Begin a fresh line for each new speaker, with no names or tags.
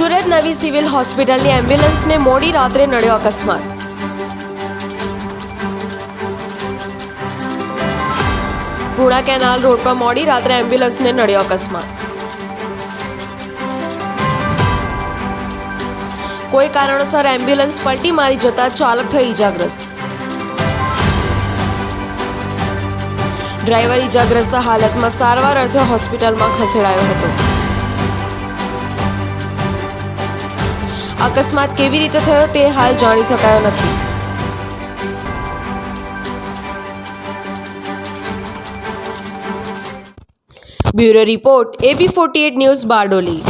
સુરત નવી સિવિલ હોસ્પિટલની એમ્બ્યુલન્સને મોડી રાત્રે નડ્યો અકસ્માત. પુણા કેનાલ રોડ પર મોડી રાત્રે એમ્બ્યુલન્સને નડ્યો અકસ્માત. કોઈ કારણોસર એમ્બ્યુલન્સ પલટી મારી જતા ચાલક થઈ ઇજાગ્રસ્ત ડ્રાઈવર ઇજાગ્રસ્ત હાલતમાં સારવાર અર્થે હોસ્પિટલમાં ખસેડાયો હતો. અકસ્માત કેવી રીતે થયો તે હાલ જાણી શકાયો નથી. Bureau report, AB forty news Bardoli.